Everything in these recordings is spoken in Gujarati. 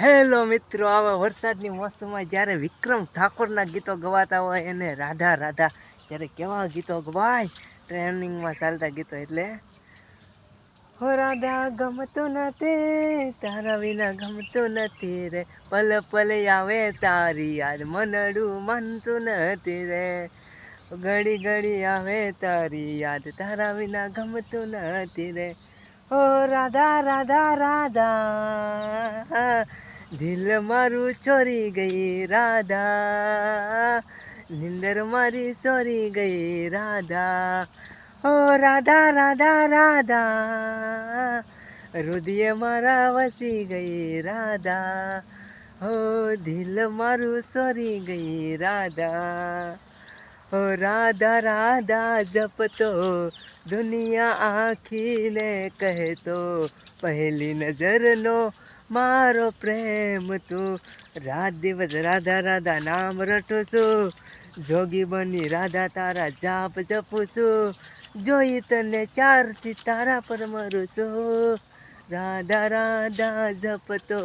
હેલો મિત્રો, આવા વરસાદની મોસમમાં જ્યારે વિક્રમ ઠાકોરના ગીતો ગવાતા હોય એને રાધા રાધા ત્યારે કેવા ગીતો ગવાય, ટ્રેનિંગમાં ચાલતા ગીતો એટલે, હો રાધા, ગમતું નથી, તારા વિના ગમતું નથી રે, પલ પલ આવે તારી યાદ, મનડું માનતું નથી રે, ઘડી ઘડી આવે તારી યાદ, તારા વિના ગમતું નથી રે ઓ રાધા રાધા રાધા દિલ મારું ચોરી ગઈ, રાધા. નિંદર મારી ચોરી ગઈ, રાધા. ઓ રાધા રાધા રાધા. રુદિય મારા વસી ગઈ, રાધા. ઓ દિલ મારું ચોરી ગઈ, રાધા. ઓ રાધા રાધા, જપતો દુનિયા આખીને કહેતો, પહેલી નજરનો મારો પ્રેમ તું રાત દિવસ રાધા રાધા નામ રટું છું જોગી બની રાધા, તારા જાપ જપું છું જોઈ તને ચારથી તારા પર મરું છું રાધા રાધા જપતો,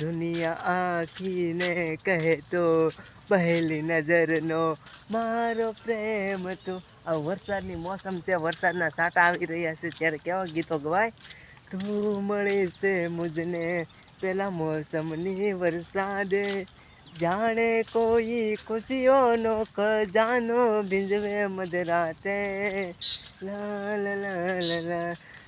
દુનિયા આખીને કહેતો, પહેલી નજરનો મારો પ્રેમ તો. આ વરસાદની મોસમ છે, વરસાદના સાટા આવી રહ્યા છે. ત્યારે કેવા ગીતો ગવાય? તું મળી છે મુજને. પેલા મોસમની વરસાદે. જાણે કોઈ ખુશીઓનો ખજાનો ભીંજવે મધરાતે.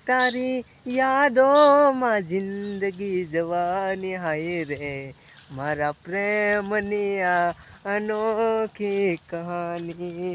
તારી યાદોમાં જિંદગી જવાની હાય રે. મારા પ્રેમની આ અનોખી કહાની.